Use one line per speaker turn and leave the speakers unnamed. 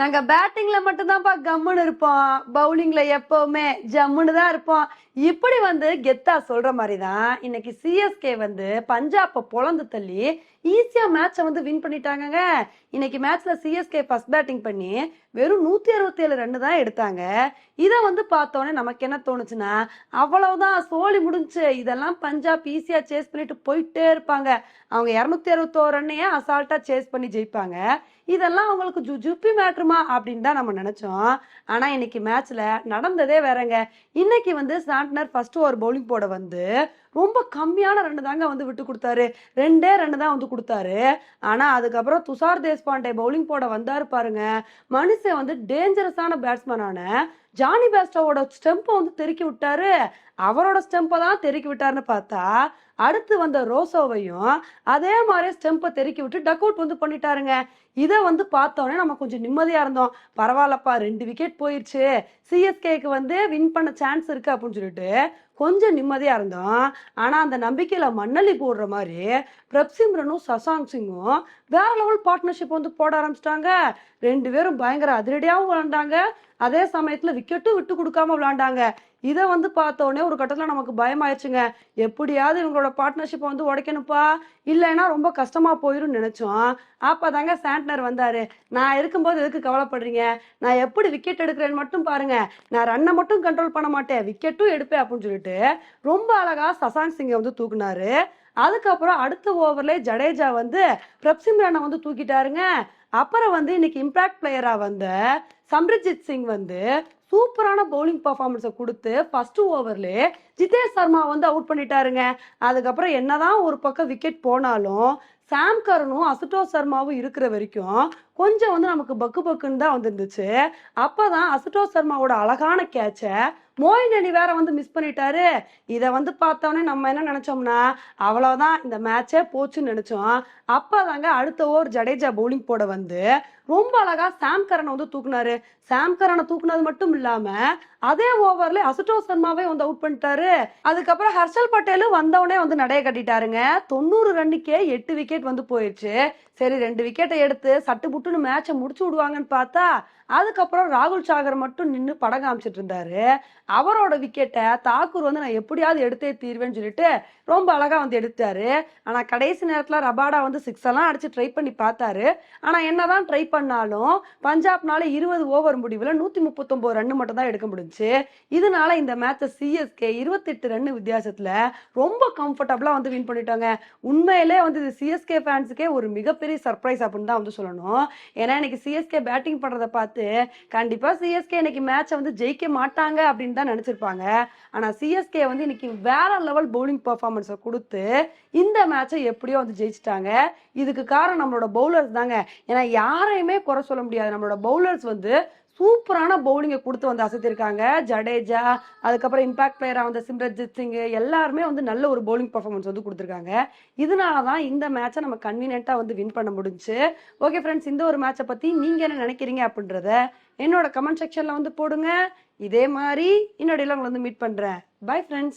நாங்க பேட்டிங்ல மட்டும்தான்ப்பா கம்முன்னு இருப்போம். பவுலிங்ல எப்பவுமே ஜம்முன்னு தான் இருப்போம். இப்படி வந்து கெத்தா சொல்ற மாதிரி தான் இன்னைக்கு சிஎஸ்கே வந்து பஞ்சாப்பை பொழந்து தள்ளி ஈஸியா மேட்சை வந்து வின் பண்ணிட்டாங்க இன்னைக்கு மேட்ச்ல சிஎஸ்கே ஃபர்ஸ்ட் பேட்டிங் பண்ணி வெறும் நூத்தி அறுபத்தி ஏழு ரன் தான் எடுத்தாங்க. இதை வந்து பார்த்தோன்னே நமக்கு என்ன தோணுச்சுன்னா அவ்வளவுதான் சோலி முடிஞ்சு. இதெல்லாம் பஞ்சாப் ஈஸியா சேஸ் பண்ணிட்டு போயிட்டே இருப்பாங்க. அவங்க இரநூத்தி அறுபத்தோரு ரன்னையே அசால்ட்டா சேஸ் பண்ணி ஜெயிப்பாங்க. இதெல்லாம் அவங்களுக்கு ஜு ஜுப்பி மாற்றுமா அப்படின்னு தான் நம்ம நினைச்சோம். ஆனா இன்னைக்கு மேட்ச்ல நடந்ததே வேறங்க. இன்னைக்கு வந்து சாண்ட்னர் ஃபர்ஸ்ட் ஓவர் பவுலிங் போட வந்து ரொம்ப கம்மியான ரெண்டு தாங்க வந்து விட்டு கொடுத்தாரு. ரெண்டே ரெண்டு தான் வந்து கொடுத்தாரு. ஆனா அதுக்கப்புறம் துஷார் தேஷ்பாண்டே பவுலிங் போட வந்தாரு பாருங்க. மனுஷன் வந்து டேஞ்சரஸான பேட்ஸ்மேனான ஜானி பேஸ்டோவோட ஸ்டெம்பை வந்து தெருக்கி விட்டாரு. அவரோட ஸ்டெம்பை தான் தெருக்கி விட்டாருன்னு பார்த்தா அடுத்து வந்த ரோசோவையும் அதே மாதிரி ஸ்டெம்பை தெருக்கி விட்டு டக் அவுட் வந்து பண்ணிட்டாருங்க. இதை வந்து பார்த்தோன்னே நம்ம கொஞ்சம் நிம்மதியா இருந்தோம். பரவாயில்லப்பா ரெண்டு விக்கெட் போயிடுச்சு சிஎஸ்கேக்கு வந்து வின் பண்ண சான்ஸ் இருக்கு அப்படின்னு சொல்லிட்டு கொஞ்சம் நிம்மதியா இருந்தோம். ஆனா அந்த நம்பிக்கையில மண்ணள்ளி போடுற மாதிரி பிரப்சிம்ரனும் சசாங் சிங்கும் வேற லெவல் பார்ட்னர்ஷிப் வந்து போட ஆரம்பிச்சிட்டாங்க. ரெண்டு பேரும் பயங்கர அதிரடியாகவும் விளாண்டாங்க. அதே சமயத்துல விக்கெட்டும் விட்டு கொடுக்காம விளாண்டாங்க. இதை வந்து பார்த்த ஒரு கட்டத்தில் நமக்கு பயமாயிருச்சுங்க. எப்படியாவது இவங்களோட பார்ட்னர்ஷிப்பை வந்து உடைக்கணும்ப்பா. இல்லைன்னா ரொம்ப கஷ்டமாக போயிடும் நினச்சோம். அப்போ தாங்க சாண்ட்னர் வந்தார். நான் இருக்கும்போது எதுக்கு கவலைப்படுறீங்க? நான் எப்படி விக்கெட் எடுக்கிறேன்னு மட்டும் பாருங்க. நான் ரன்னை மட்டும் கண்ட்ரோல் பண்ண மாட்டேன். விக்கெட்டும் எடுப்பேன் அப்படின்னு சொல்லிட்டு ரொம்ப அழகாக சசாங் சிங்கை வந்து தூக்குனாரு. அதுக்கப்புறம் அடுத்த ஓவர்ல ஜடேஜா வந்து பிரப்சிம்ரனை வந்து தூக்கிட்டாருங்க. அப்புறம் வந்து இன்னைக்கு இம்பாக்ட் பிளேயரா வந்த சம்ரிஜித் சிங் வந்து சூப்பரான பவுலிங் பர்ஃபார்மன்ஸை கொடுத்து ஃபர்ஸ்ட் ஓவர்லேயே ஜிதேஷ் சர்மா வந்து அவுட் பண்ணிட்டாருங்க. அதுக்கப்புறம் என்னதான் ஒரு பக்கம் விக்கெட் போனாலும் சாம் கரனும் அசுட்டோஷ் சர்மாவும் இருக்கிற வரைக்கும் கொஞ்சம் வந்து நமக்கு பக்கு பக்குன்னு தான் வந்துருந்துச்சு. அப்போதான் அசுட்டோஷ் சர்மாவோட அழகான கேட்சை மோயின் அணி வேற வந்து மிஸ் பண்ணிட்டாரு. இதை வந்து பார்த்தோன்னே நம்ம என்ன நினைச்சோம்னா அவ்வளோதான் இந்த மேட்சே போச்சுன்னு நினைச்சோம். அப்போதாங்க அடுத்த ஓவர் ஜடேஜா பவுலிங் போட வந்து ரொம்ப அழகா சாம் கரனை வந்து தூக்குனாரு. சாம் கரனை தூக்குனது மட்டும் இல்லாம அதே ஓவர்ல அசுட்டோ சர்மாவே வந்து அவுட் பண்ணிட்டாரு. அதுக்கப்புறம் ஹர்ஷல் பட்டேலும் வந்தவனே வந்து நடைய கட்டிட்டாருங்க. தொண்ணூறு ரன்னுக்கே எட்டு விக்கெட் வந்து போயிடுச்சு சரி ரெண்டு விக்கெட்டை எடுத்து சட்டு புட்டுன்னு மேட்சை முடிச்சு விடுவாங்கன்னு பார்த்தா அதுக்கப்புறம் ராகுல் சாகர் மட்டும் நின்று படம் காமிச்சிட்டு இருந்தாரு. அவரோட விக்கெட்டை தாக்கூர் வந்து நான் எப்படியாவது எடுத்தே தீர்வேன்னு சொல்லிட்டு ரொம்ப அழகா வந்து எடுத்தாரு. ஆனா கடைசி நேரத்துல ரபாடா வந்து சிக்ஸ் எல்லாம் அடிச்சு ட்ரை பண்ணி பார்த்தாரு. ஆனா என்னதான் ட்ரை பண்ணாலும் பஞ்சாப்னால இருபது ஓவர் முடிவுல நூத்தி முப்பத்தொன்பது ரன் மட்டும் தான் எடுக்க முடிஞ்சு. இதனால இந்த மேட்சை சிஎஸ்கே இருபத்தெட்டு ரன் வித்தியாசத்துல ரொம்ப கம்ஃபர்டபுளா வந்து வின் பண்ணிட்டாங்க. உண்மையிலே வந்து இது சிஎஸ்கே ஃபேன்ஸுக்கே ஒரு மிகப்பெரிய சர்ப்ரைஸ் அப்படின்னு தான் வந்து சொல்லணும். ஏன்னா இன்னைக்கு சிஎஸ்கே பேட்டிங் பண்ணுறதை பார்த்து கண்டிப்பா சிஎஸ்கே இன்னைக்கு மேட்சை வந்து ஜெயிக்க மாட்டாங்க அப்படின்னு தான் நினச்சிருப்பாங்க. ஆனா சிஎஸ்கே வந்து இன்னைக்கு வேற லெவல் பவுலிங் பர்ஃபார்மன்ஸை கொடுத்து இந்த மேட்சை எப்படியோ வந்து ஜெயிச்சிட்டாங்க. இதுக்கு காரணம் நம்மளோட பவுலர்ஸ் தாங்க. ஏன்னா யாரையுமே குறை சொல்ல முடியாது. நம்மளோட பவுலர்ஸ் வந்து சூப்பரான பவுலிங்கை கொடுத்து வந்து அசத்திருக்காங்க. ஜடேஜா அதுக்கப்புறம் இம்பாக்ட் பிளேயராக வந்த சிம்ரஜித் சிங் எல்லாருமே வந்து நல்ல ஒரு பவுலிங் பர்ஃபார்மன்ஸ் வந்து கொடுத்துருக்காங்க. இதனால தான் இந்த மேட்சை நம்ம கன்வீனியண்ட்டாக வந்து வின் பண்ண முடிஞ்சு. ஓகே ஃப்ரெண்ட்ஸ் இந்த ஒரு மேட்சை பற்றி நீங்கள் என்ன நினைக்கிறீங்க அப்படின்றத என்னோட கமெண்ட் செக்ஷனில் வந்து போடுங்க. இதே மாதிரி இன்னொடையில உங்களை வந்து மீட் பண்ணுறேன் பை ஃப்ரெண்ட்ஸ்